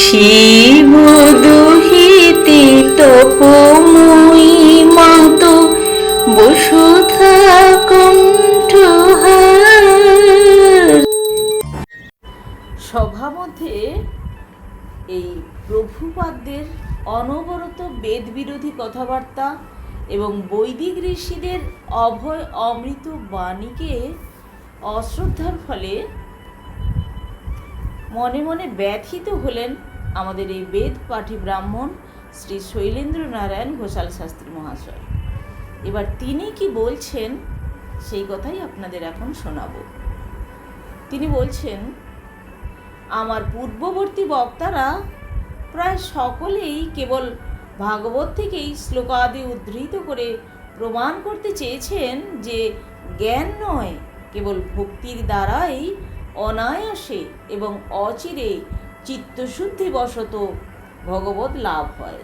শিব দুহিতে তপময়ী মাত, বসুধা কণ্ঠহার সভামধ্যে এই প্রভুপাদ্যের অনবরত বেদ বিরোধী কথাবার্তা এবং বৈদিক ঋষিদের অভয় অমৃত বাণীকে অশ্রদ্ধার ফলে মনে মনে ব্যথিত হলেন আমাদের এই বেদ পাঠী ব্রাহ্মণ শ্রী শৈলেন্দ্র নারায়ণ ঘোষাল শাস্ত্রী মহাশয়। এবার তিনি কি বলছেন, সেই কথাই আপনাদের এখন শোনাবো। তিনি বলছেন, আমার পূর্ববর্তী বক্তারা প্রায় সকলেই কেবল ভাগবত থেকেই শ্লোকাদি উদ্ধৃত করে প্রমাণ করতে চেয়েছেন যে জ্ঞান নয়, কেবল ভক্তির দ্বারাই অনায়াসে এবং অচিরে চিত্তশুদ্ধিবশত ভগবত লাভ হয়।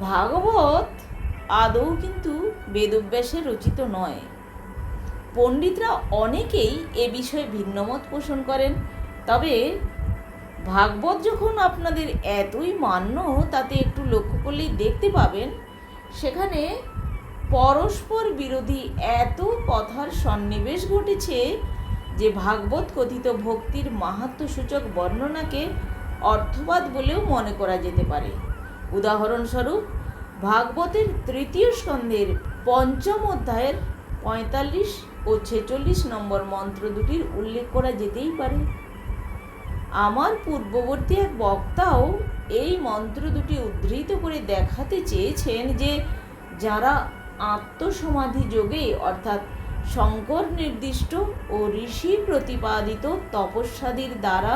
ভাগবত আদৌ কিন্তু বেদব্যাসে রচিত নয়। পণ্ডিতরা অনেকেই এ বিষয়ে ভিন্নমত পোষণ করেন, তবে ভাগবত যখন আপনাদের এতই মান্য তাতে একটু লক্ষ্য করলেই দেখতে পাবেন, সেখানে পরস্পর বিরোধী এত কথার সন্নিবেশ ঘটেছে যে ভাগবত কথিত ভক্তির মাহাত্ম্যসূচক বর্ণনাকে অর্থবাদ বলেও মনে করা যেতে পারে। উদাহরণস্বরূপ, ভাগবতের তৃতীয় স্কন্ধের পঞ্চম অধ্যায়ের পঁয়তাল্লিশ ও ছেচল্লিশ নম্বর মন্ত্র দুটির উল্লেখ করা যেতেই পারে। আমার পূর্ববর্তী এক বক্তাও এই মন্ত্র দুটি উদ্ধৃত করে দেখাতে চেয়েছেন যে, যারা আত্মসমাধি যোগে, অর্থাৎ শঙ্কর নির্দিষ্ট ও ঋষি প্রতিপাদিত তপস্যাদির দ্বারা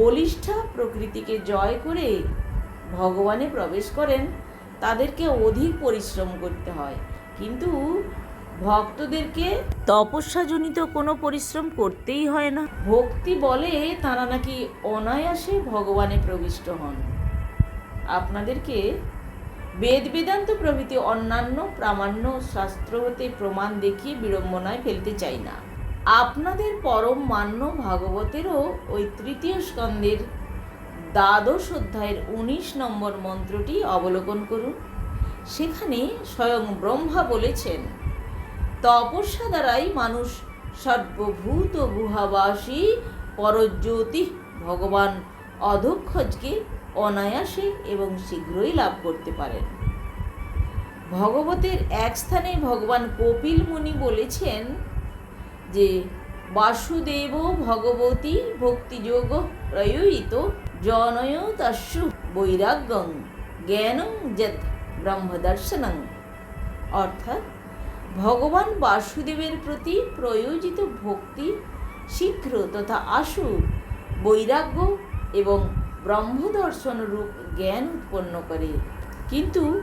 বলিষ্ঠা প্রকৃতিকে জয় করে ভগবানে প্রবেশ করেন, তাদেরকে অধিক পরিশ্রম করতে হয়। কিন্তু ভক্তদেরকে তপস্যাজনিত কোনো পরিশ্রম করতেই হয় না। ভক্তি বলে তারা নাকি অনায়াসে ভগবানে প্রবিষ্ট হন। আপনাদেরকে বেদ বেদান্ত প্রভৃতি অন্যান্য প্রামাণ্য শাস্ত্র হতে প্রমাণ দেখিয়ে বিড়ম্বনায় ফেলতে চাই না। আপনাদের পরম মান্য ভাগবতেরও ওই তৃতীয় স্কন্ধের দ্বাদশ অধ্যায়ের উনিশ নম্বর মন্ত্রটি অবলোকন করুন। সেখানে স্বয়ং ব্রহ্মা বলেছেন, তপস্যা দ্বারাই মানুষ সর্বভূত গুহাবাসী পরজ্যোতি ভগবান অধক্ষজকে অনায়াসে এবং শীঘ্রই লাভ করতে পারেন। ভগবতের এক স্থানে ভগবান কপিল মুনি বলেছেন যে, বাসুদেব ভগবতী ভক্তিযোগ প্রয়োহিত জনয় তস্যু বৈরাগ্যং জ্ঞানং যদ ব্রহ্মদর্শনং। অর্থাৎ ভগবান বাসুদেবের প্রতি প্রয়োজিত ভক্তি, শীঘ্র তথা আশু, বৈরাগ্য এবং ব্রহ্মদর্শন রূপ জ্ঞান উৎপন্ন করে। কিন্তু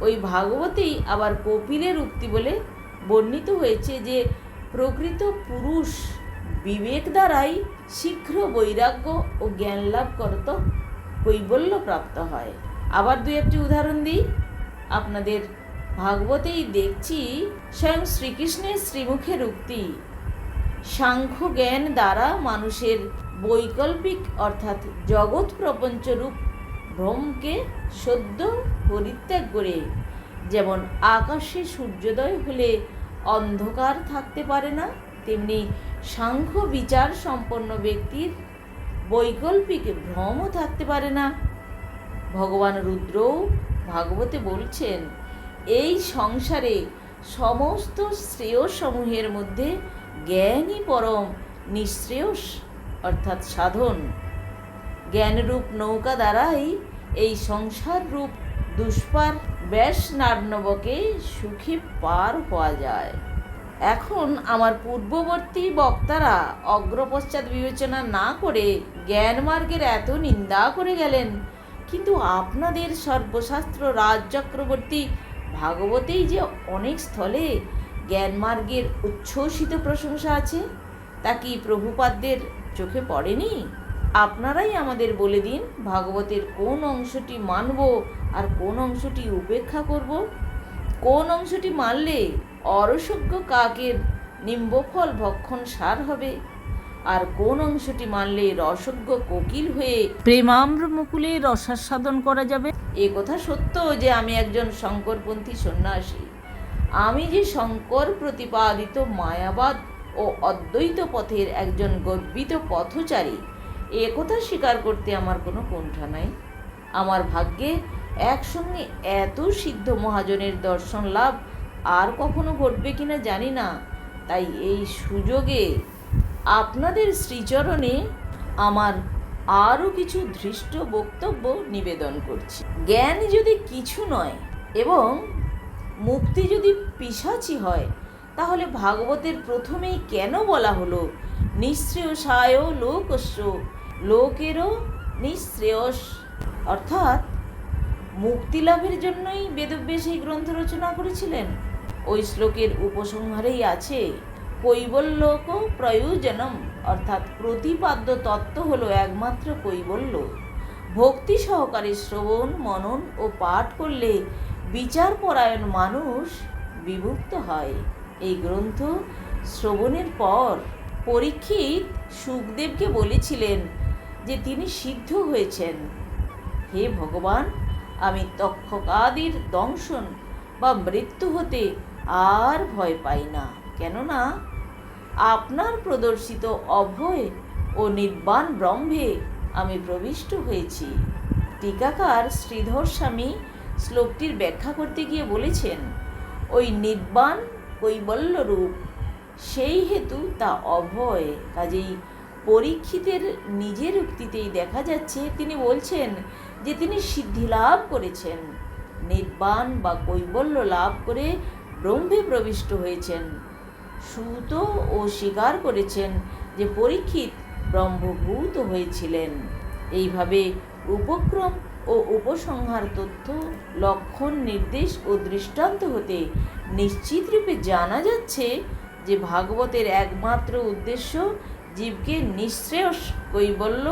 ওই ভাগবতেই আবার কপিলের উক্তি বলে বর্ণিত হয়েছে যে, প্রকৃত পুরুষ বিবেক দ্বারাই শীঘ্র বৈরাগ্য ও জ্ঞান লাভ করত, কৈবল্য প্রাপ্ত হয়। আবার দু একটি উদাহরণ দিই। আপনাদের ভাগবতেই দেখছি, স্বয়ং শ্রীকৃষ্ণের শ্রীমুখের উক্তি, সাংখ্য জ্ঞান দ্বারা মানুষের বৈকল্পিক অর্থাৎ জগৎ প্রপঞ্চরূপ ভ্রমকে সদ্য পরিত্যাগ করে, যেমন আকাশে সূর্যোদয় হলে অন্ধকার থাকতে পারে না, তেমনি সাংখ্য বিচার সম্পন্ন ব্যক্তির বৈকল্পিক ভ্রমও থাকতে পারে না। ভগবান রুদ্রও ভাগবতে বলছেন, এই সংসারে সমস্ত শ্রেয়সমূহের মধ্যে জ্ঞানই পরম নিঃশ্রেয়স অর্থাৎ সাধন। জ্ঞানরূপ নৌকা দ্বারাই এই সংসার রূপ দুষ্পার ব্যাস নার্ণবকে সুখে পার হওয়া যায়। এখন আমার পূর্ববর্তী বক্তারা অগ্রপশ্চাৎ বিবেচনা না করে জ্ঞান মার্গের এত নিন্দা করে গেলেন। কিন্তু আপনাদের সর্বশাস্ত্র রাজ চক্রবর্তী ভাগবতেই যে অনেক স্থলে জ্ঞান মার্গের উচ্ছ্বসিত প্রশংসা আছে, তা কি প্রভুপাদ্যের চোখে পড়েনি? আপনারাই আমাদের বলে দিন ভাগবতের কোন অংশটি মানব আর কোন অংশটি উপেক্ষা করব। কোন অংশটি মানলে অরসজ্ঞ কাকের নিম্বফল ভক্ষণ সার হবে? আর কোন অংশটি মানলে রসজ্ঞ কোকিল হয়ে প্রেমাম্র মুকুলে রসাস্বাদন করা যাবে? এ কথা সত্য যে আমি একজন শঙ্করপন্থী সন্ন্যাসী। আমি যে শঙ্কর প্রতিপাদিত মায়াবাদ ও অদ্বৈত পথের একজন গর্বিত পথচারী। এ কথা স্বীকার করতে আমার কোনো কুণ্ঠা নাই। আমার ভাগ্যে একসঙ্গে এত সিদ্ধ মহাজনের দর্শন লাভ আর কখনো ঘটবে কিনা জানি না। তাই এই সুযোগে আপনাদের শ্রীচরণে আমার আরও কিছু ধৃষ্ট বক্তব্য নিবেদন করছি। জ্ঞান যদি কিছু নয় এবং মুক্তি যদি পিসাচি হয় তাহলে ভাগবতের প্রথমেই কেন বলা হলো? নিঃশ্রেয়সায় লোকস্য, লোকেরও নিঃশ্রেয়স। অর্থাৎ মুক্তি লাভের জন্যই বেদব্যাস এই গ্রন্থ রচনা করেছিলেন। ওই শ্লোকের উপসংহারেই আছে, কৈবল্যক প্রয়োজনম। অর্থাৎ প্রতিপাদ্য তত্ত্ব হল একমাত্র কৈবল্য। ভক্তি সহকারে শ্রবণ, মনন ও পাঠ করলে বিচারপরায়ণ মানুষ বিভক্ত হয়। এই গ্রন্থ শ্রবণের পর পরীক্ষিত সুখদেবকে বলেছিলেন যে তিনি সিদ্ধ হয়েছেন। হে ভগবান, আমি তক্ষকাদির দংশন বা মৃত্যু হতে আর ভয় পাই না। কেননা আপনার প্রদর্শিত অভয় ও নির্বাণ ব্রহ্মে আমি প্রবিষ্ট হয়েছি। টিকাকার শ্রীধর স্বামী শ্লোকটির ব্যাখ্যা করতে গিয়ে বলেছেন, ওই নির্বাণ কৈবল্য রূপ সেই হেতু তা অভয়। কাজেই পরীক্ষিতের নিজের উক্তিতেই দেখা যাচ্ছে, তিনি বলছেন যে তিনি সিদ্ধি লাভ করেছেন, নির্বাণ বা কৈবল্য লাভ করে ব্রহ্মে প্রবিষ্ট হয়েছেন। সুত ও স্বীকার করেছেন যে পরীক্ষিত ব্রহ্মভূত হয়েছিলেন। এইভাবে উপক্রম ও উপসংহার তথ্য, লক্ষণ, নির্দেশ ও দৃষ্টান্ত হতে নিশ্চিত রূপে জানা যাচ্ছে যে ভাগবতের একমাত্র উদ্দেশ্য জীবকে নিঃশ্রেয়স কৈবল্য,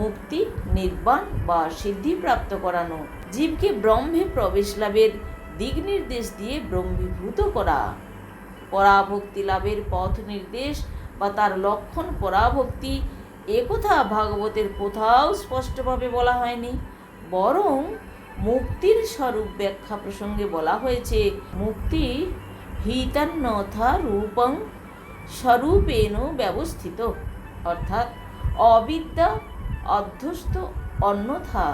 মুক্তি, নির্বাণ বা সিদ্ধি প্রাপ্ত করানো। জীবকে ব্রহ্মে প্রবেশ লাভের দিক নির্দেশ দিয়ে ব্রহ্মীভূত করা। পরাভক্তি লাভের পথ নির্দেশ বা তার লক্ষণ পরাভক্তি একথা ভাগবতের কোথাও স্পষ্টভাবে বলা হয়নি। বরং মুক্তির স্বরূপ ব্যাখ্যা প্রসঙ্গে বলা হয়েছে, মুক্তি হিতান্যথা রূপং স্বরূপেণ ব্যবস্থিত। অর্থাৎ অবিদ্যা অধ্যস্ত অন্যথা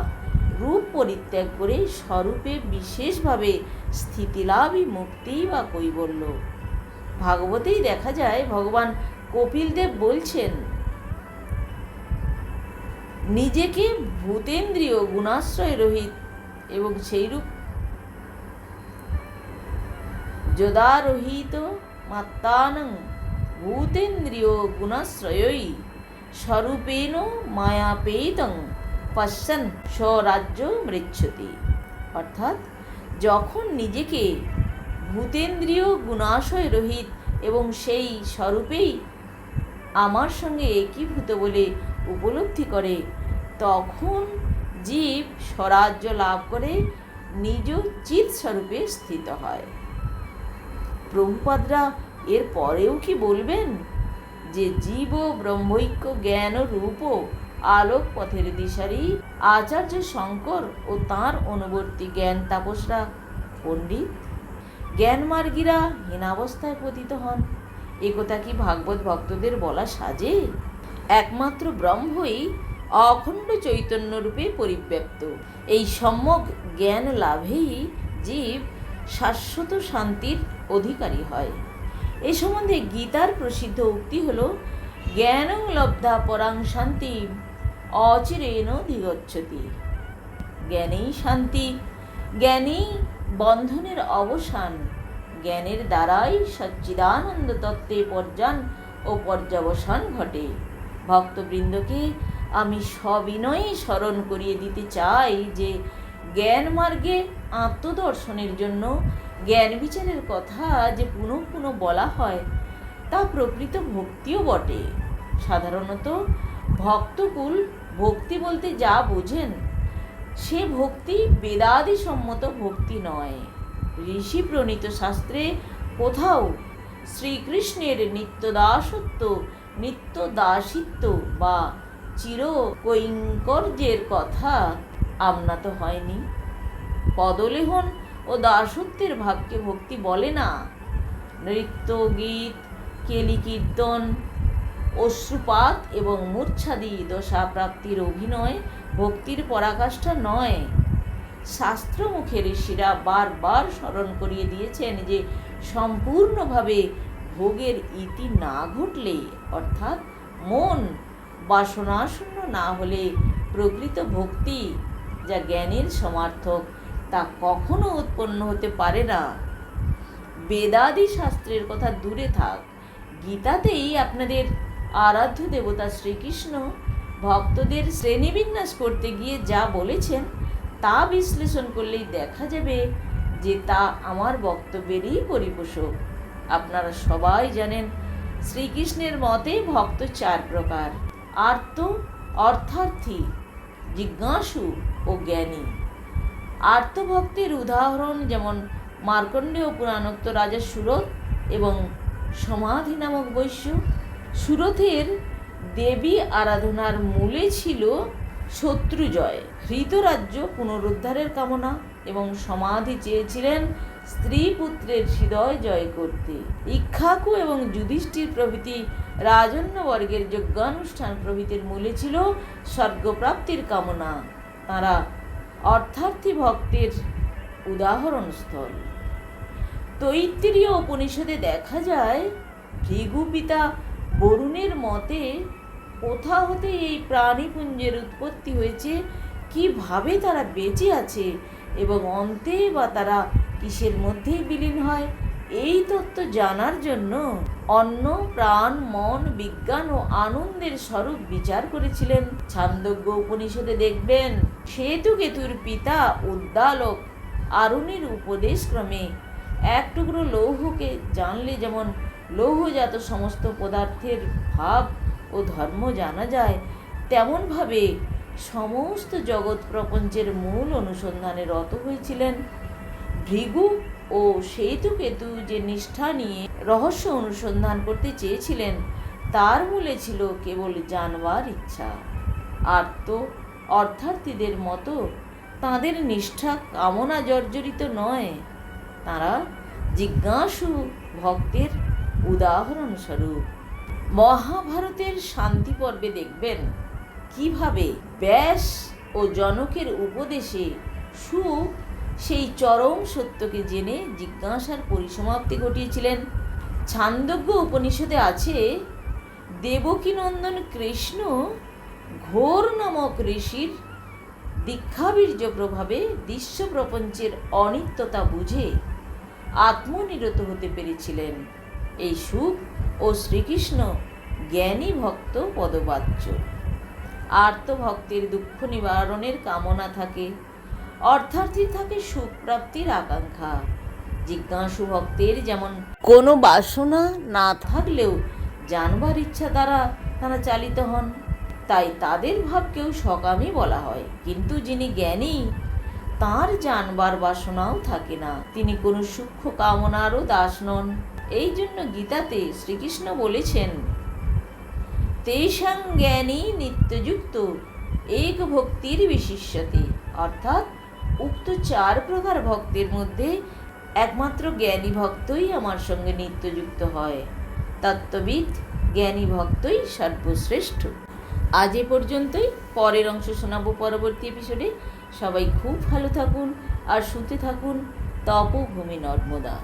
রূপ পরিত্যাগ করে স্বরূপে বিশেষভাবে স্থিতিলাভই মুক্তি বা কৈবল্য। ভাগবতেই দেখা যায়, ভগবান কপিলদেব বলছেন নিজেকে ভূতেন্দ্রিয় গুণাশ্রয় রহিত এবং সেইরূপ যদারহিত মাত্তানং ভূতেন্দ্রিয় গুণাশ্রয়ই স্বরূপেণ মায়াপেতং পশ্যন স্বরাজ্য মৃচ্ছতি। অর্থাৎ যখন নিজেকে ভূতেন্দ্রিয় গুণাশয় রহিত এবং সেই স্বরূপেই আমার সঙ্গে একীভূত বলে উপলব্ধি করে, তখন জীব স্বরাজ্য লাভ করে নিজ চিৎ স্বরূপে স্থিত হয়। প্রভুপাদরা এর পরেও কি বলবেন? যে জীব ব্রহ্মৈক্য জ্ঞান রূপ আলোক পথের দিশারি, আচার্য শঙ্কর ও তাঁর অনুবর্তী জ্ঞান তাপসরা পণ্ডিত। জ্ঞানমার্গীরা হীনাবস্থায় পতিত হন। একথা কি ভাগবত ভক্তদের বলা সাজে? একমাত্র ব্রহ্মই অখণ্ড চৈতন্য রূপে পরিব্যাপ্ত। এই সম্যক জ্ঞান লাভেই জীব শাশ্বত শান্তির অধিকারী হয়। এ সম্বন্ধে গীতার প্রসিদ্ধ উক্তি হল, জ্ঞানং লব্ধা পরাং শান্তি অচিরেণ দিগচ্ছতি জ্ঞানেই শান্তি, জ্ঞানেই বন্ধনের অবসান, জ্ঞানের দ্বারাই সচ্চিদানন্দ তত্ত্বে পর্যান ও পর্যাবসান ঘটে। ভক্তবৃন্দকে আমি সবিনয়ে স্মরণ করিয়ে দিতে চাই যে জ্ঞান মার্গে আত্মদর্শনের জন্য জ্ঞান বিচারের কথা যে পুনঃ পুনঃ বলা হয়, তা প্রকৃত ভক্তিও বটে। সাধারণত ভক্তকুল ভক্তি বলতে যা বোঝেন, সে ভক্তি বেদাদি সম্মত ভক্তি নয়। ঋষি প্রণীত শাস্ত্রে কোথাও শ্রীকৃষ্ণের নিত্যদাসত্ব নিত্য দাসিত্ব বা চির কৈঙ্কর্যের কথা আমনাত হয়নি। পদলেহন ও দাসত্বের ভাবকে ভক্তি বলে না। নৃত্য, গীত, কেলি কীর্তন, অশ্রুপাত এবং মূর্ছাদি দশা প্রাপ্তির অভিনয় ভক্তির পরাকাষ্ঠা নয়। শাস্ত্রমুখে ঋষিরা বারবার স্মরণ করিয়ে দিয়েছেন যে সম্পূর্ণভাবে ভোগের ইতি না ঘটলে, অর্থাৎ মন বাসনাশূন্য না হলে প্রকৃত ভক্তি যা জ্ঞানের সমার্থক, তা কখনো উৎপন্ন হতে পারে না। বেদাদি শাস্ত্রের কথা দূরে থাক। গীতাতেই আপনাদের আরাধ্য দেবতা শ্রীকৃষ্ণ ভক্তদের শ্রেণীবিন্যাস করতে গিয়ে যা বলেছেন, তা বিশ্লেষণ করলেই দেখা যাবে যে তা আমার বক্তব্যেরই পরিপোষক। আপনারা সবাই জানেন শ্রীকৃষ্ণের মতে ভক্ত চার প্রকার, আর্ত, অর্থার্থী, জিজ্ঞাসু ও জ্ঞানী। আর্তভক্তের উদাহরণ যেমন মার্কণ্ডেয় পুরাণোক্ত রাজা সুরত এবং সমাধি নামক বৈশ্য, সুরথের দেবী আরাধনার মূলে ছিল শত্রুজয় হৃতরাজ্য পুনরুদ্ধারের কামনা এবং সমাধি চেয়েছিলেন স্ত্রী পুত্রের হৃদয় জয় করতে। ইক্ষাকু এবং যুধিষ্ঠির প্রভৃতি রাজন্যবর্গের যজ্ঞানুষ্ঠান প্রভৃতির মূলে ছিল স্বর্গপ্রাপ্তির কামনা। তারা অর্থার্থী ভক্তের উদাহরণস্থল। তৈত্তিরীয় উপনিষদে দেখা যায় ভৃগু পিতা বরুণের মতে, কোথা হতে এই প্রাণীপুঞ্জের উৎপত্তি হয়েছে, কীভাবে তারা বেঁচে আছে এবং অন্তে বা তারা কিসের মধ্যেই বিলীন হয়। এই তত্ত্ব জানার জন্য অন্ন, প্রাণ, মন, বিজ্ঞান ও আনন্দের স্বরূপ বিচার করেছিলেন। ছান্দজ্ঞ উপনিষদে দেখবেন, সেতুকেতুর পিতা উদ্দালক আরুণের উপদেশক্রমে এক টুকরো লৌহকে জানলে যেমন লৌহজাত সমস্ত পদার্থের ভাব ও ধর্ম জানা যায়, তেমনভাবে সমস্ত জগৎ প্রপঞ্চের মূল অনুসন্ধানে রত হয়েছিলেন। ভৃগু ও সেতুকেতু যে নিষ্ঠা নিয়ে রহস্য অনুসন্ধান করতে চেয়েছিলেন, তার মূলে ছিল কেবল জানবার ইচ্ছা। আর তো অর্থার্থীদের মতো তাদের নিষ্ঠা কামনা জর্জরিত নয়। তারা জিজ্ঞাসু ভক্তের উদাহরণস্বরূপ, মহাভারতের শান্তি পর্বে দেখবেন কীভাবে ব্যাস ও জনকের উপদেশে সুখ সেই চরম সত্যকে জেনে জিজ্ঞাসার পরিসমাপ্তি ঘটিয়েছিলেন। ছান্দজ্ঞ উপনিষদে আছে, দেবকীনন্দন কৃষ্ণ ঘোর নামক ঋষির দীক্ষাবীর্য প্রভাবে দৃশ্য প্রপঞ্চের অনিত্যতা বুঝে আত্মনিরত হতে পেরেছিলেন। এই সুখ ও শ্রীকৃষ্ণ জ্ঞানী ভক্ত পদবাচ্য। আর্তভক্তের দুঃখ নিবারণের কামনা থাকে। অর্থার্থী থাকে সুখ প্রাপ্তির আকাঙ্ক্ষা। জিজ্ঞাসু ভক্তের যেমন কোনো বাসনা না থাকলেও জানবার ইচ্ছা দ্বারা তারা চালিত হন, তাই তাদের ভাবকেও সকামই বলা হয়। কিন্তু যিনি জ্ঞানী, তার জানবার বাসনাও থাকে না। তিনি কোনো সূক্ষ্ম কামনারও দাস নন। এই জন্য গীতাতে শ্রীকৃষ্ণ বলেছেন, তেষাং জ্ঞানী নিত্যযুক্ত, এক ভক্তির বিশিষ্যতে। অর্থাৎ উক্ত চার প্রকার ভক্তের মধ্যে একমাত্র জ্ঞানী ভক্তই আমার সঙ্গে নিত্য যুক্ত হয়। তত্ত্ববিদ, জ্ঞানী ভক্তই সর্বশ্রেষ্ঠ। আজ এ পর্যন্তই। পরের অংশ শোনাবো পরবর্তী এপিসোডে সবাই খুব ভালো থাকুন আর শুতে থাকুন। তপভূমি নর্মদা।